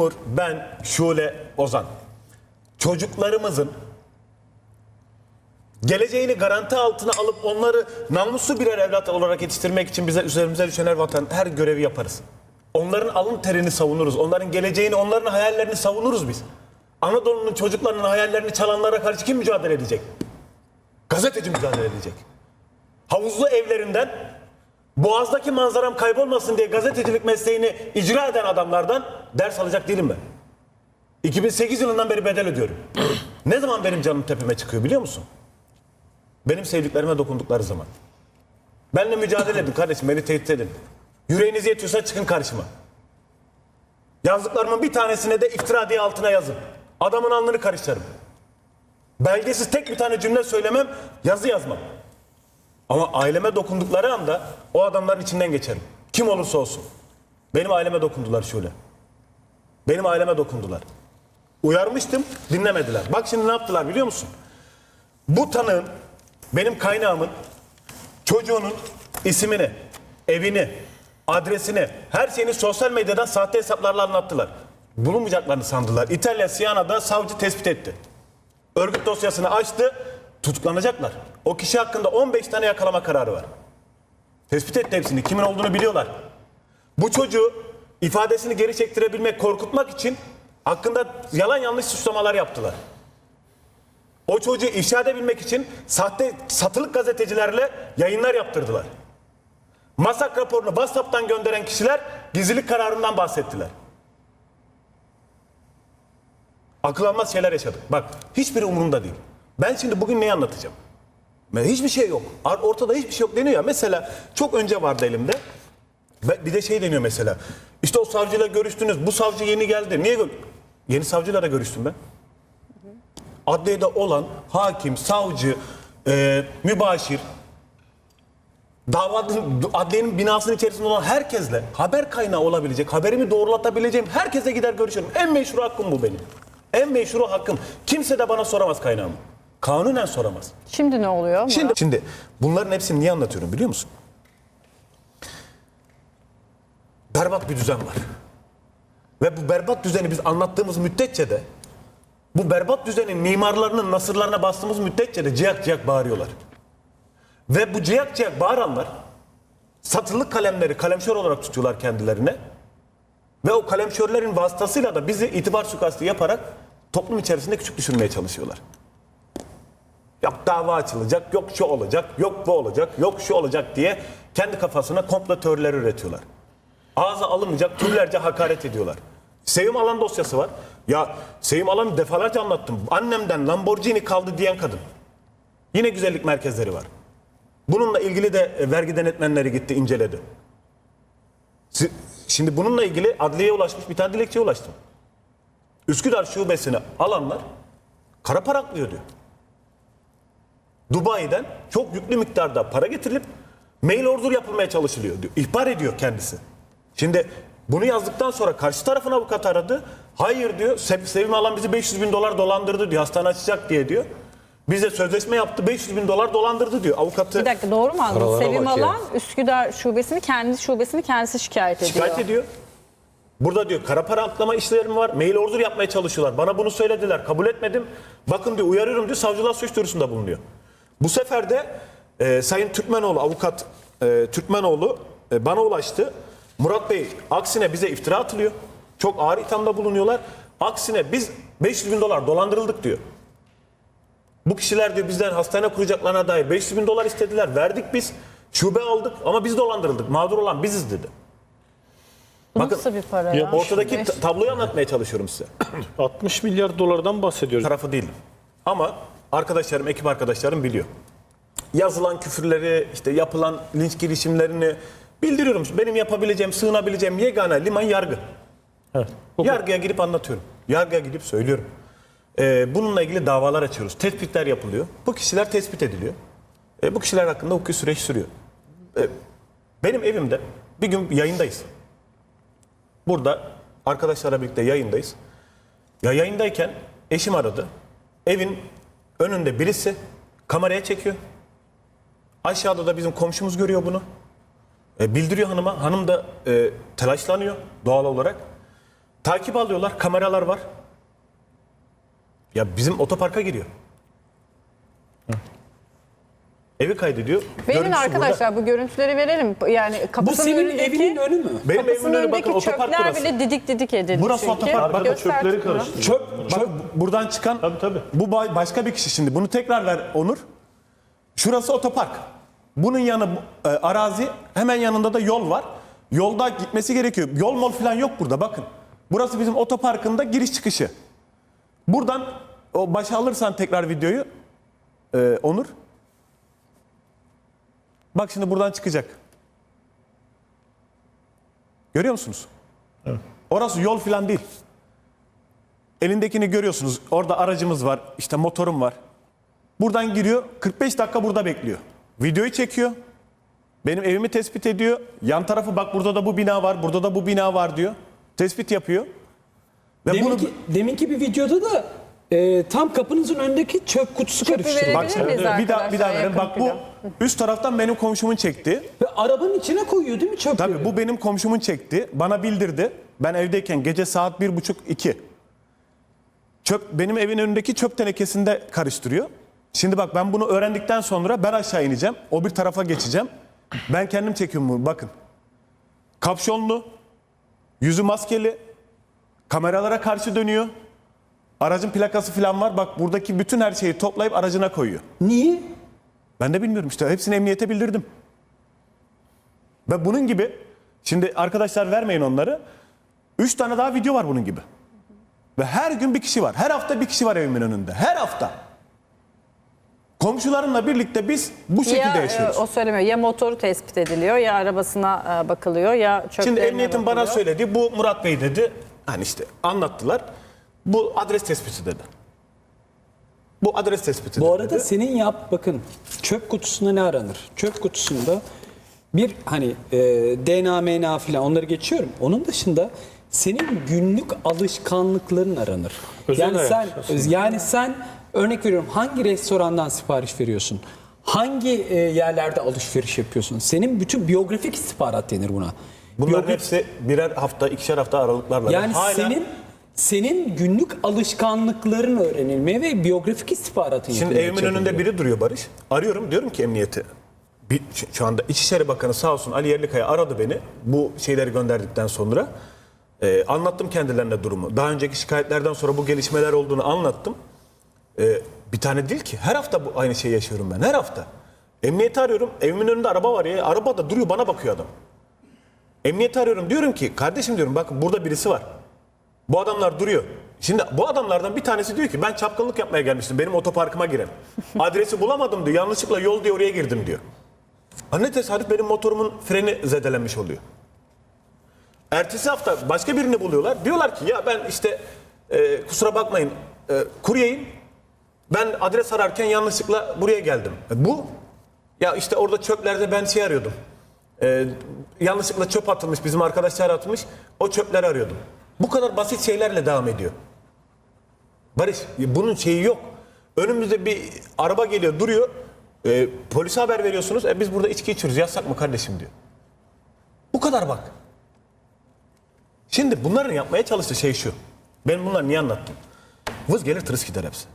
Uğur, ben, Şule, Ozan. Çocuklarımızın geleceğini garanti altına alıp onları namuslu birer evlat olarak yetiştirmek için bize üzerimize düşen her vatan her görevi yaparız. Onların alın terini savunuruz. Onların geleceğini, onların hayallerini savunuruz biz. Anadolu'nun çocuklarının hayallerini çalanlara karşı kim mücadele edecek? Gazeteci mücadele edecek. Havuzlu evlerinden Boğaz'daki manzaram kaybolmasın diye gazetecilik mesleğini icra eden adamlardan ders alacak değilim ben. 2008 yılından beri bedel ödüyorum. ne zaman benim canım tepeme çıkıyor biliyor musun? Benim sevdiklerime dokundukları zaman. Benimle mücadele edin kardeşim, beni tehdit edin. Yüreğiniz yetiyorsa çıkın karşıma. Yazdıklarımın bir tanesine de iftira diye altına yazın. Adamın alnını karıştırırım. Belgesiz tek bir tane cümle söylemem, yazı yazmam. Ama aileme dokundukları anda o adamların içinden geçerim. Kim olursa olsun. Benim aileme dokundular şöyle. Benim aileme dokundular. Uyarmıştım, dinlemediler. Bak şimdi ne yaptılar biliyor musun? Bu tanığın, benim kaynağımın, çocuğunun ismini, evini, adresini, her şeyini sosyal medyadan sahte hesaplarla anlattılar. Bulunmayacaklarını sandılar. İtalya Siyana'da savcı tespit etti. Örgüt dosyasını açtı, tutuklanacaklar. O kişi hakkında 15 tane yakalama kararı var. Tespit etti hepsini, kimin olduğunu biliyorlar. Bu çocuğu ifadesini geri çektirebilmek, korkutmak için hakkında yalan yanlış suçlamalar yaptılar. O çocuğu ifşa edebilmek için sahte satılık gazetecilerle yayınlar yaptırdılar. Masak raporunu WhatsApp'tan gönderen kişiler gizlilik kararından bahsettiler. Akıl almaz şeyler yaşadık. Bak hiçbiri umurumda değil. Ben şimdi bugün neyi anlatacağım? Hiçbir şey yok. Ortada hiçbir şey yok deniyor ya. Mesela çok önce vardı elimde. Bir de şey deniyor mesela. İşte o savcıyla görüştünüz. Bu savcı yeni geldi. Niye gör- Yeni savcıyla da görüştüm ben. Adliyede olan hakim, savcı, e, mübaşir, davanın adliyenin binasının içerisinde olan herkesle haber kaynağı olabilecek, haberimi doğrulatabileceğim herkese gider görüşürüm. En meşhur hakkım bu benim. En meşhur hakkım. Kimse de bana soramaz kaynağımı. Kanunen soramaz. Şimdi ne oluyor? Şimdi, şimdi bunların hepsini niye anlatıyorum biliyor musun? Berbat bir düzen var. Ve bu berbat düzeni biz anlattığımız müddetçe de bu berbat düzenin mimarlarının nasırlarına bastığımız müddetçe de ciyak ciyak bağırıyorlar. Ve bu ciyak ciyak bağıranlar satılık kalemleri kalemşör olarak tutuyorlar kendilerine. Ve o kalemşörlerin vasıtasıyla da bizi itibar suikastı yaparak toplum içerisinde küçük düşürmeye çalışıyorlar. Yok dava açılacak, yok şu olacak, yok bu olacak, yok şu olacak diye kendi kafasına komplo teorileri üretiyorlar. Ağza alınmayacak türlerce hakaret ediyorlar. Sevim Alan dosyası var. Ya Sevim Alan'ı defalarca anlattım. Annemden Lamborghini kaldı diyen kadın. Yine güzellik merkezleri var. Bununla ilgili de e, vergi denetmenleri gitti inceledi. Şimdi bununla ilgili adliyeye ulaşmış bir tane dilekçeye ulaştım. Üsküdar şubesini alanlar kara para aklıyor diyor. Dubai'den çok yüklü miktarda para getirilip mail order yapılmaya çalışılıyor diyor. İhbar ediyor kendisi. Şimdi bunu yazdıktan sonra karşı tarafın avukatı aradı. Hayır diyor. Se- Sevim Alan bizi 500 bin dolar dolandırdı diyor. Hastane açacak diye diyor. Bize sözleşme yaptı 500 bin dolar dolandırdı diyor. Avukatı Bir dakika doğru mu anladım? Sevim bak ya. Alan Üsküdar şubesini kendi şubesini kendisi şikayet ediyor. şikayet ediyor. Burada diyor kara para aklama işlerim var. Mail order yapmaya çalışıyorlar. Bana bunu söylediler. Kabul etmedim. Bakın diyor uyarıyorum diyor. Savcılığa suç duyurusunda bulunuyor. Bu sefer de e, Sayın Türkmenoğlu avukat e, Türkmenoğlu e, bana ulaştı. Murat Bey aksine bize iftira atılıyor. Çok ağır ithamda bulunuyorlar. Aksine biz 500 bin dolar dolandırıldık diyor. Bu kişiler diyor bizden hastane kuracaklarına dair 500 bin dolar istediler. Verdik biz. Şube aldık ama biz dolandırıldık. Mağdur olan biziz dedi. Bakın, nasıl bir para ya? Ortadaki ta- tabloyu anlatmaya çalışıyorum size. 60 milyar dolardan bahsediyoruz. Tarafı değilim. Ama arkadaşlarım, ekip arkadaşlarım biliyor. Yazılan küfürleri, işte yapılan linç girişimlerini bildiriyorum. Benim yapabileceğim, sığınabileceğim yegane liman yargı. Evet. Yargıya girip anlatıyorum. Yargıya gidip söylüyorum. Ee, bununla ilgili davalar açıyoruz. Tespitler yapılıyor. Bu kişiler tespit ediliyor. Ee, bu kişiler hakkında hukuki süreç sürüyor. Ee, benim evimde bir gün yayındayız. Burada arkadaşlarla birlikte yayındayız. Ya yayındayken eşim aradı. Evin önünde birisi kameraya çekiyor. Aşağıda da bizim komşumuz görüyor bunu. E, bildiriyor hanıma. Hanım da e, telaşlanıyor doğal olarak. Takip alıyorlar, kameralar var. Ya bizim otoparka giriyor. Evi kaydediyor. Verin Görüntüsü arkadaşlar bu görüntüleri verelim. Yani Bu kapısının senin önündeki, evinin önü mü? Benim kapısının evimin önü bakın otopark çöpler burası. bile didik didik edildi Burası çünkü. otopark. Göster çöpleri karıştırıyor. Çöp, Bak buradan çıkan Tabii, tabii. bu ba- başka bir kişi şimdi. Bunu tekrar ver Onur. Şurası otopark. Bunun yanı e, arazi. Hemen yanında da yol var. Yolda gitmesi gerekiyor. Yol mol falan yok burada bakın. Burası bizim otoparkın da giriş çıkışı. Buradan o başa alırsan tekrar videoyu e, Onur. Bak şimdi buradan çıkacak. Görüyor musunuz? Orası yol falan değil. Elindekini görüyorsunuz. Orada aracımız var. işte motorum var. Buradan giriyor. 45 dakika burada bekliyor. Videoyu çekiyor. Benim evimi tespit ediyor. Yan tarafı bak burada da bu bina var. Burada da bu bina var diyor. Tespit yapıyor. Ve bunu Deminki, deminki bir videoda da e, tam kapınızın önündeki çöp kutusu Çöpü bak miyiz bir daha bir daha verin. Bak bu üst taraftan benim komşumun çekti. Ve arabanın içine koyuyor değil mi çöpleri? Tabii bu benim komşumun çekti. Bana bildirdi. Ben evdeyken gece saat bir buçuk iki. Çöp benim evin önündeki çöp tenekesinde karıştırıyor. Şimdi bak ben bunu öğrendikten sonra ben aşağı ineceğim. O bir tarafa geçeceğim. Ben kendim çekiyorum bunu bakın. Kapşonlu, yüzü maskeli, kameralara karşı dönüyor. Aracın plakası falan var. Bak buradaki bütün her şeyi toplayıp aracına koyuyor. Niye? Ben de bilmiyorum işte. Hepsini emniyete bildirdim. Ve bunun gibi şimdi arkadaşlar vermeyin onları. Üç tane daha video var bunun gibi. Ve her gün bir kişi var. Her hafta bir kişi var evimin önünde. Her hafta. Komşularımla birlikte biz bu şekilde ya, yaşıyoruz. e, o söylemiyor. Ya motoru tespit ediliyor ya arabasına e, bakılıyor ya çöplerine Şimdi emniyetin bana bakılıyor. söylediği bu Murat Bey dedi. Hani işte anlattılar. Bu adres tespiti dedi. Bu adres tespiti Bu dedi. arada senin yap bakın çöp kutusunda ne aranır? Çöp kutusunda bir hani e, DNA, MNA falan onları geçiyorum. Onun dışında senin günlük alışkanlıkların aranır. Özel yani hayat sen aslında. yani sen örnek veriyorum hangi restorandan sipariş veriyorsun? Hangi e, yerlerde alışveriş yapıyorsun? Senin bütün biyografik istihbarat denir buna. Bunların Biyogra- hepsi birer hafta, ikişer hafta aralıklarla. yani Hala- senin senin günlük alışkanlıkların öğrenilmeye ve biyografik istihbaratın Şimdi yapılmaya evimin önünde biri duruyor Barış. Arıyorum diyorum ki emniyete. Bir, şu- şu anda İçişleri Bakanı sağ olsun Ali Yerlikaya aradı beni. Bu şeyleri gönderdikten sonra. Ee, anlattım kendilerine durumu. Daha önceki şikayetlerden sonra bu gelişmeler olduğunu anlattım. Ee, bir tane değil ki. Her hafta bu aynı şeyi yaşıyorum ben. Her hafta. Emniyeti arıyorum. Evimin önünde araba var ya. Araba da duruyor bana bakıyor adam. Emniyeti arıyorum. Diyorum ki kardeşim diyorum bakın burada birisi var. Bu adamlar duruyor. Şimdi bu adamlardan bir tanesi diyor ki ben çapkınlık yapmaya gelmiştim. Benim otoparkıma giren. Adresi bulamadım diyor. Yanlışlıkla yol diye oraya girdim diyor. Ha ne tesadüf benim motorumun freni zedelenmiş oluyor. Ertesi hafta başka birini buluyorlar. Diyorlar ki ya ben işte e, kusura bakmayın e, kuryeyim. Ben adres ararken yanlışlıkla buraya geldim. E, bu ya işte orada çöplerde ben şey arıyordum. E, yanlışlıkla çöp atılmış bizim arkadaşlar atmış. O çöpleri arıyordum. Bu kadar basit şeylerle devam ediyor. Barış e, bunun şeyi yok. Önümüzde bir araba geliyor duruyor. E, polise haber veriyorsunuz. E, biz burada içki içiyoruz. Yasak mı kardeşim diyor. Bu kadar bak. Şimdi bunların yapmaya çalıştığı şey şu. Ben bunları niye anlattım? Vız gelir tırıs gider hepsi.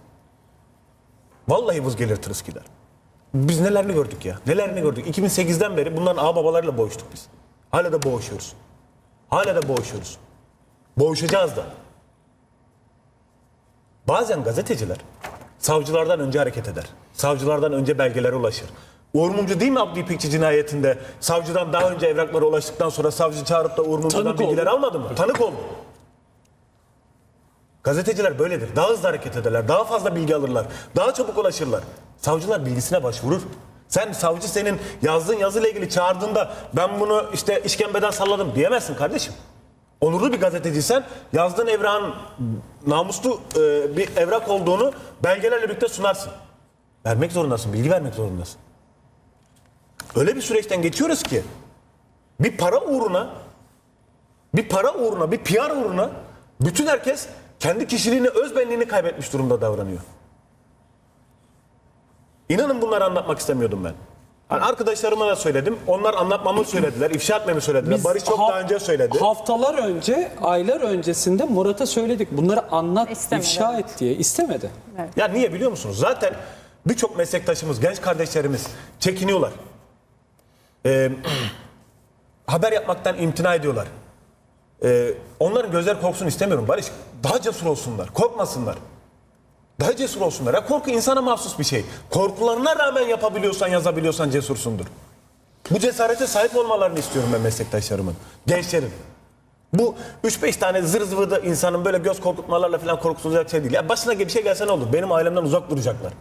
Vallahi vız gelir tırıs gider. Biz nelerini gördük ya. Nelerini gördük. 2008'den beri bunların ağababalarıyla boğuştuk biz. Hala da boğuşuyoruz. Hala da boğuşuyoruz. Boğuşacağız da. Bazen gazeteciler savcılardan önce hareket eder. Savcılardan önce belgelere ulaşır. Uğur Mumcu değil mi Abdi İpekçi cinayetinde? Savcıdan daha önce evraklara ulaştıktan sonra savcı çağırıp da Uğur Mumcu'dan Tanık bilgiler oldu. almadı mı? Tanık oldu. Gazeteciler böyledir. Daha hızlı hareket ederler. Daha fazla bilgi alırlar. Daha çabuk ulaşırlar. Savcılar bilgisine başvurur. Sen savcı senin yazdığın yazıyla ilgili çağırdığında ben bunu işte işkembeden salladım diyemezsin kardeşim. Onurlu bir gazeteciysen yazdığın evrağın namuslu e, bir evrak olduğunu belgelerle birlikte sunarsın. Vermek zorundasın, bilgi vermek zorundasın. Öyle bir süreçten geçiyoruz ki bir para uğruna bir para uğruna, bir PR uğruna bütün herkes kendi kişiliğini, özbenliğini kaybetmiş durumda davranıyor. İnanın bunları anlatmak istemiyordum ben. Hani arkadaşlarıma da söyledim. Onlar anlatmamı söylediler. ifşa etmemi söylediler. Barış çok daha önce söyledi. Haftalar önce, aylar öncesinde Murat'a söyledik. Bunları anlat, İstemedi, ifşa evet. et diye. İstemedi. Ya niye biliyor musunuz? Zaten birçok meslektaşımız, genç kardeşlerimiz çekiniyorlar. Ee, haber yapmaktan imtina ediyorlar. Ee, onların gözler korksun istemiyorum Barış. Daha cesur olsunlar, korkmasınlar. Daha cesur olsunlar. Ya korku insana mahsus bir şey. Korkularına rağmen yapabiliyorsan, yazabiliyorsan cesursundur. Bu cesarete sahip olmalarını istiyorum ben meslektaşlarımın, gençlerin. Bu 3-5 tane zır zıvırda insanın böyle göz korkutmalarla falan korkutulacak şey değil. Ya başına bir şey gelse ne olur? Benim ailemden uzak duracaklar.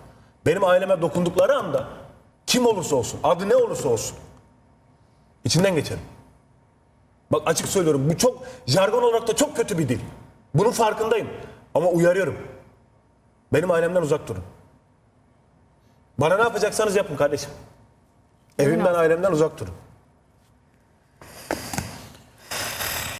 Benim aileme dokundukları anda kim olursa olsun, adı ne olursa olsun içinden geçerim. Bak açık söylüyorum bu çok jargon olarak da çok kötü bir dil. Bunun farkındayım. Ama uyarıyorum. Benim ailemden uzak durun. Bana ne yapacaksanız yapın kardeşim. Evimden, ailemden uzak durun.